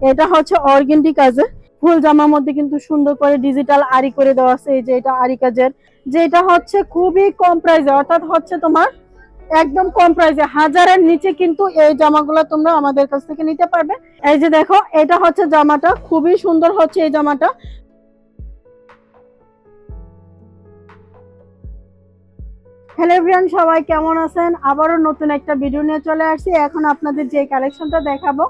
এটা হচ্ছে অর্গেন্ডি কাজের ফুল জামার মধ্যে কিন্তু সুন্দর করে ডিজিটাল আরি করে দেওয়া আছে, এই যে এটা আরি কাজের। যেটা হচ্ছে খুবই কম প্রাইসে অর্থাৎ হচ্ছে তোমার একদম কম প্রাইসে হাজারের নিচে কিন্তু এই জামাগুলো তোমরা আমাদের কাছ থেকে নিতে পারবে। এই যে দেখো, এটা হচ্ছে জামাটা, খুবই সুন্দর হচ্ছে এই জামাটা। হ্যালো এভরিওয়ান সবাই কেমন আছেন? আবারও নতুন একটা ভিডিও নিয়ে চলে আসছি। এখন আপনাদের যে কালেকশনটা দেখাবো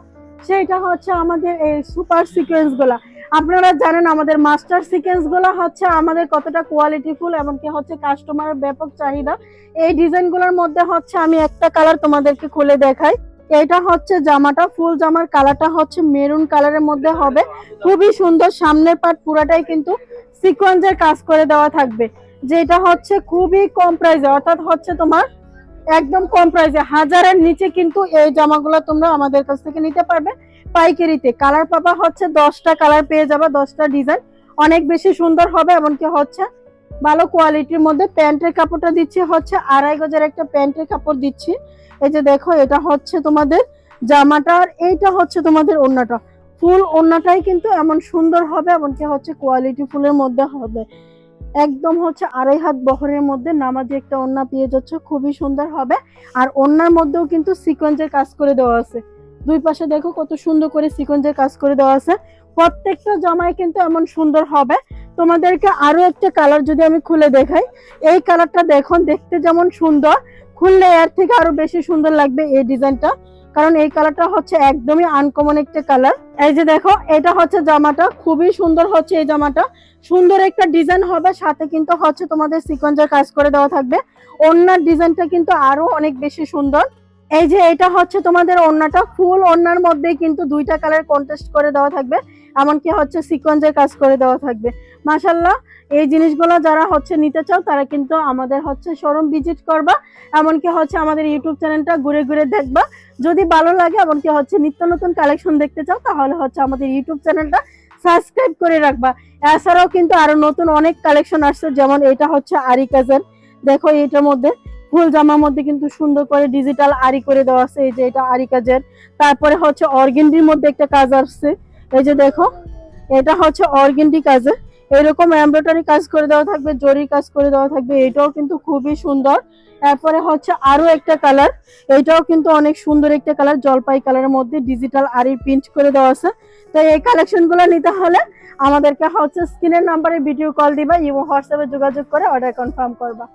সেটা হচ্ছে আমাদের এই সুপার সিকোয়েন্সগুলা। আপনারা জানেন আমাদের মাস্টার সিকোয়েন্সগুলা হচ্ছে আমাদের কতটা কোয়ালিটিফুল এমনকি হচ্ছে কাস্টমারের ব্যাপক চাহিদা। এই ডিজাইনগুলোর মধ্যে হচ্ছে আমি একটা কালার তোমাদেরকে খুলে দেখাই। এটা হচ্ছে জামাটা ফুল জামার কালারটা হচ্ছে মেরুন কালারের মধ্যে হবে। খুবই সুন্দর, সামনের পার্ট পুরাটাই কিন্তু সিকোয়েন্সের কাজ করে দেওয়া থাকবে। যেটা হচ্ছে খুবই কম প্রাইসে অর্থাৎ হচ্ছে তোমার একদম কম প্রাইসে হাজারের নিচে কিন্তু এই জামাগুলো তোমরা আমাদের কাছ থেকে নিতে পারবে পাইকারিতে। কালার পাবা হচ্ছে দশটা কালার পেয়ে যাবে, দশটা ডিজাইন অনেক বেশি সুন্দর হবে, এমনকি হচ্ছে ভালো কোয়ালিটির মধ্যে প্যান্টের কাপড়টা দিচ্ছি, হচ্ছে আড়াই গজের একটা প্যান্টের কাপড় দিচ্ছি। এই যে দেখো, এটা হচ্ছে তোমাদের জামাটা আর এইটা হচ্ছে তোমাদের ওড়নাটা। ফুল ওড়নাটাই কিন্তু এমন সুন্দর হবে, এমনকি হচ্ছে কোয়ালিটি ফুলের মধ্যে হবে। একদম হচ্ছে আড়াই হাত বহরের মধ্যে নামাজি একটা ওড়না পেয়ে যাচ্ছে, খুবই সুন্দর হবে। আর ওড়নার মধ্যেও কিন্তু সিকোয়েন্সের কাজ করে দেওয়া আছে। দুই পাশে দেখো কত সুন্দর করে সিকোয়েন্সের কাজ করে দেওয়া আছে। প্রত্যেকটা জামায় কিন্তু এমন সুন্দর হবে। তোমাদেরকে আরও একটা কালার যদি আমি খুলে দেখাই, এই কালারটা দেখো দেখতে যেমন সুন্দর। খুললে এর থেকে আরও বেশি সুন্দর লাগবে এই ডিজাইনটা কারণ এই কালারটা হচ্ছে একদমই আনকমন একটা কালার। এই যে দেখো, এটা হচ্ছে জামাটা, খুবই সুন্দর হচ্ছে এই জামাটা। সুন্দর একটা ডিজাইন হবে, সাথে কিন্তু হচ্ছে তোমাদের সিকঞ্জার কাজ করে দেওয়া থাকবে। অন্যার ডিজাইনটা কিন্তু আরও অনেক বেশি সুন্দর। এই যে এটা হচ্ছে তোমাদের ওড়নাটা ফুল ওড়নার মধ্যেই কিন্তু দুইটা কালার কন্টেস্ট করে দেওয়া থাকবে, এমনকি হচ্ছে সিকোয়েন্সের কাজ করে দেওয়া থাকবে। মাশাল্লাহ এই জিনিসগুলো যারা হচ্ছে নিতে চাও, তারা কিন্তু আমাদের হচ্ছে শোরুম ভিজিট করবা, এমনকি হচ্ছে আমাদের ইউটিউব চ্যানেলটা ঘুরে ঘুরে দেখবা। যদি ভালো লাগে, এমনকি হচ্ছে নিত্য নতুন কালেকশন দেখতে চাও, তাহলে হচ্ছে আমাদের ইউটিউব চ্যানেলটা সাবস্ক্রাইব করে রাখবা। এছাড়াও কিন্তু আরও নতুন অনেক কালেকশন আসছে, যেমন এটা হচ্ছে আরি কাজের দেখো এটার মধ্যে ফুল জামার মধ্যে কিন্তু সুন্দর করে ডিজিটাল আরি করে দেওয়া আছে, এই যে এটা আরি কাজের। তারপরে হচ্ছে অর্গেন্ডির মধ্যে একটা কাজ আসছে, এই যে দেখো, এটা হচ্ছে অর্গেন্ডি কাজের এরকম এমব্রয়ডারি কাজ করে দেওয়া থাকবে জরি কাজ করে দেওয়া থাকবে, এটাও কিন্তু খুবই সুন্দর। তারপরে হচ্ছে আরও একটা কালার, এটাও কিন্তু অনেক সুন্দর একটা কালার, জলপাই কালারের মধ্যে ডিজিটাল আরি প্রিন্ট করে দেওয়া আছে। তো এই কালেকশনগুলো নিতে হলে আমাদেরকে হচ্ছে স্ক্রিনের নাম্বারে ভিডিও কল দিবা এবং হোয়াটসঅ্যাপে যোগাযোগ করে অর্ডার কনফার্ম করবা।